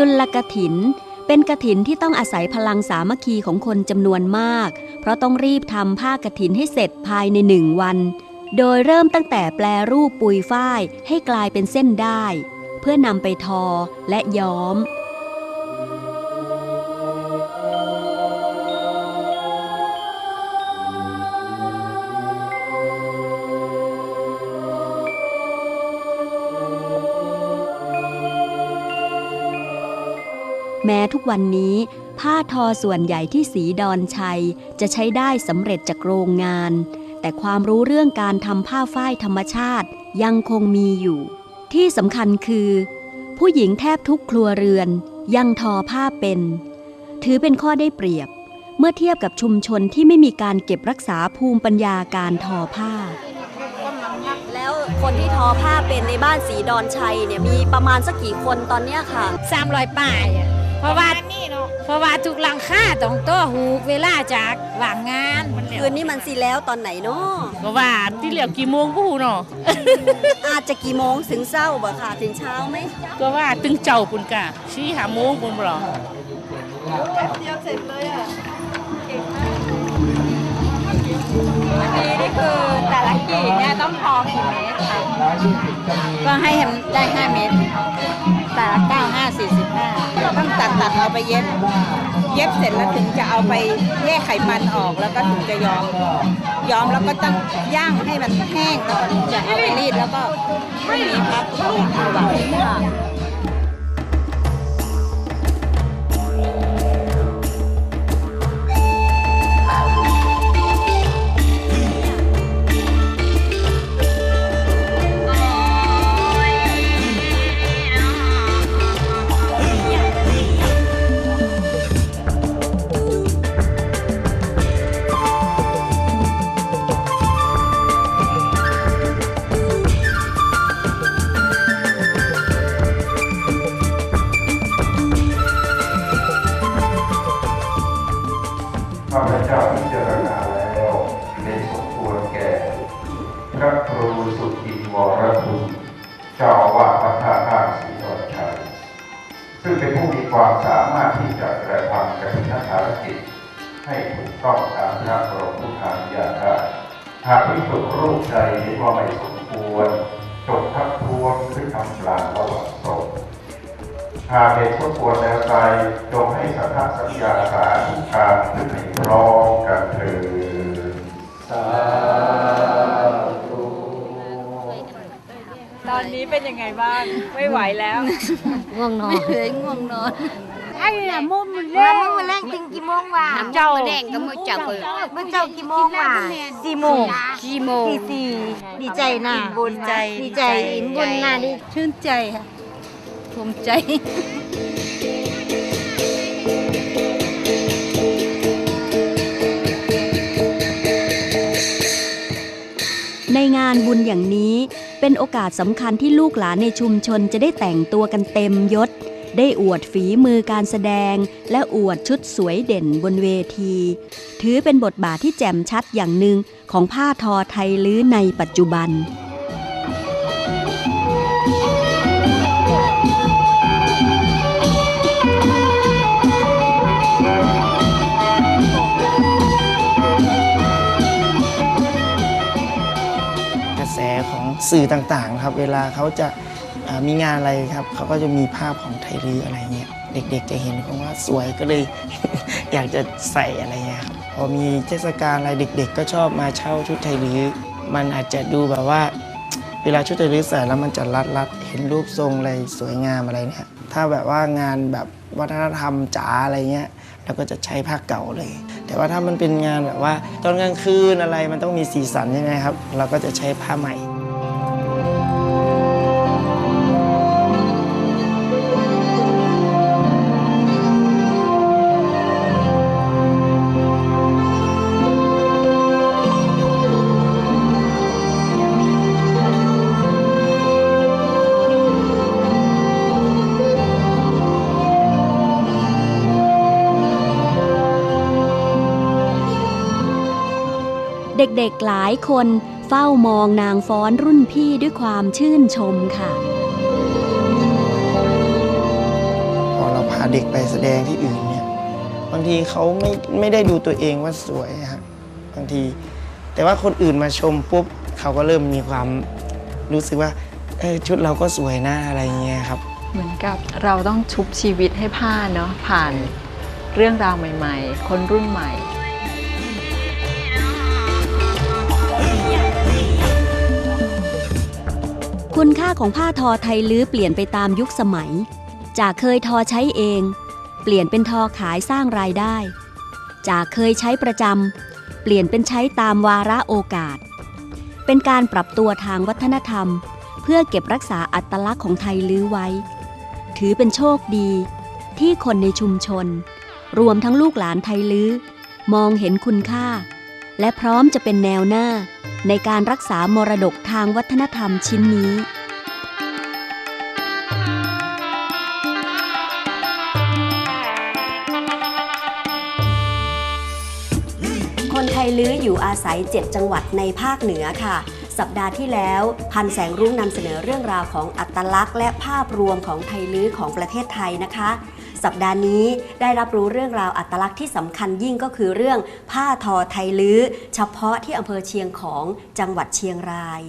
จุลกถิน เป็นกถินที่ต้องอาศัยพลังสามัคคีของคนจำนวนมาก เพราะต้องรีบทำผ้ากถินให้เสร็จภายในหนึ่งวัน โดยเริ่มตั้งแต่แปลรูปปุยฝ้ายให้กลายเป็นเส้นได้ เพื่อนำไปทอและย้อม แม้ทุกวันนี้ ผ้าทอส่วนใหญ่ที่สีดอนชัย จะใช้ได้สำเร็จจากโรงงาน แต่ความรู้เรื่องการทำผ้าฝ้ายธรรมชาติยังคงมีอยู่ ที่สำคัญคือ ผู้หญิงแทบทุกครัวเรือน ยังทอผ้าเป็น ถือเป็นข้อได้เปรียบ เมื่อเทียบกับชุมชนที่ไม่มีการเก็บรักษาภูมิปัญญาการทอผ้าแล้วคนที่ทอผ้าเป็นในบ้านสีดอนชัยเนี่ยมีประมาณสักกี่คนตอนเนี้ยค่ะสามร้อยป่ายอะ เพราะว่าเพราะว่าทุกหลังค่าต้องตัวหูกเวลาจากหว่างงานคืนนี้มันสิแล้วตอนไหนเนาะก็ว่าที่เหลียวกี่โมงผู้เนาะอาจจะกี่โมงถึงเศร้าบ่ค่ะถึงเช้าไหมก็ว่าตึงเจ้าปุ่นกะชี้หาโมงปุ่นบ่หรออันนี้นี่คือแต่ละกีบเนี่ยต้องทอกี่เมตรคะก็ให้เห็นได้ 5 เมตรแต่ละ9 5 45 ต้องตัดตัดเอาไปเย็บ เย็บเสร็จแล้วถึงจะเอาไปแยกไขมันออกแล้วก็ถึงจะย้อมย้อมแล้วก็ต้องย่างให้มันแห้งแล้วก็ถึงจะเอาไปรีดแล้วก็ไม่มีพับเอาไว้ ที่จะกระทำกฐินภารกิจ ให้ถูกต้องตามพระบรมพุทธานุญาตได้หากพิสุรูปใดเห็นว่าไม่สมควรจงทักท้วงหรือคำกลางระหว่างสงฆ์หากเห็นสมควรแล้วใจจงให้สัทธสัญญาสาธุการขึ้นให้พร้อมกันเถิดสาธุตอนนี้เป็นยังไงบ้าง ไม่ไหวแล้ว ง่วงนอนเลยง่วงนอน ไอ้ละมุมมันเล่มันแรงจริงกี่โมงวะเจ้าแดงก็มือจับเลยมันเจ้ากี่โมงวะสี่โมงกี่โมง ตีสี่ดีใจนะบุญใจดีใจอิ่มบุญนะดิชื่นใจค่ะภูมิใจ ในงานบุญอย่างนี้เป็นโอกาสสำคัญที่ลูกหลานในชุมชนจะได้แต่งตัวกันเต็มยศ ได้อวดฝีมือการแสดง และอวดชุดสวยเด่นบนเวที ถือเป็นบทบาทที่แจ่มชัดอย่างหนึ่งของผ้าทอไทยลื้อในปัจจุบันกระแสของสื่อต่างๆครับเวลาเขาจะ มีงานอะไรครับเขาก็จะมีภาพของไทยรื้ออะไรเงี้ยเด็กๆจะเห็นคำว่าสวยก็เลย อยากจะใส่อะไรเงี้ยครับพอมีเทศกาลอะไรเด็ก ๆ ก็ชอบมาเช่าชุดไทยรื้อมันอาจจะดูแบบว่า เวลาชุดไทยรื้อใส่แล้วมันจะรัดๆเห็นรูปทรงอะไรสวยงามอะไรเนี่ยถ้าแบบว่างานแบบวัฒนธรรมจ๋าอะไรเงี้ยเราก็จะใช้ผ้าเก่าเลย แต่ว่าถ้ามันเป็นงานแบบว่า ตอนกลางคืนอะไรมันต้องมีสีสันใช่ไหมครับ เราก็จะใช้ผ้าใหม่ เด็กๆหลายคนเฝ้ามองนางฟ้อนรุ่นพี่ด้วยความชื่นชมค่ะ พอเราาเด็กไปแสดงที่อื่นเนี่ยบางทีเขาไม่ไม่ได้ดูตัวเองว่าสวยครับบางที แต่ว่าคนอื่นมาชมปุ๊บเขาก็เริ่มมีความรู้สึกว่าเออชุดเราก็สวยนะอะไรเงี้ยครับ เหมือนกับเราต้องชุบชีวิตให้ผ้าเนาะผ่านเรื่องราวใหม่ ๆ คนรุ่นใหม่ คุณค่าของผ้าทอไทยลื้อเปลี่ยนไปตามยุคสมัย จากเคยทอใช้เอง เปลี่ยนเป็นทอขายสร้างรายได้ จากเคยใช้ประจำเปลี่ยนเป็นใช้ตามวาระโอกาส เป็นการปรับตัวทางวัฒนธรรม เพื่อเก็บรักษาอัตลักษณ์ของไทยลื้อไว้ ถือเป็นโชคดี ที่คนในชุมชน รวมทั้งลูกหลานไทยลื้อมองเห็นคุณค่า และพร้อมจะเป็นแนวหน้าในการรักษามรดกทางวัฒนธรรมชิ้นนี้ คนไทยลื้ออยู่อาศัย 7 จังหวัดในภาคเหนือค่ะ สัปดาห์ที่แล้ว พันแสงรุ่งนำเสนอเรื่องราวของอัตลักษณ์ และภาพรวมของไทยลื้อของประเทศไทยนะคะ สัปดาห์นี้ได้รับรู้เรื่องราวอัตลักษณ์ที่สำคัญยิ่งก็คือเรื่องผ้าทอไทยลื้อ เฉพาะที่อำเภอเชียงของจังหวัดเชียงราย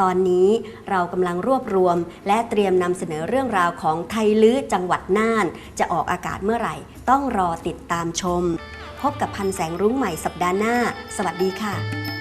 ตอนนี้เรากำลังรวบรวม และเตรียมนำเสนอเรื่องราวของไทยลื้อจังหวัดน่าน จะออกอากาศเมื่อไหร่ ต้องรอติดตามชม พบกับพันแสงรุ้งใหม่สัปดาห์หน้า สวัสดีค่ะ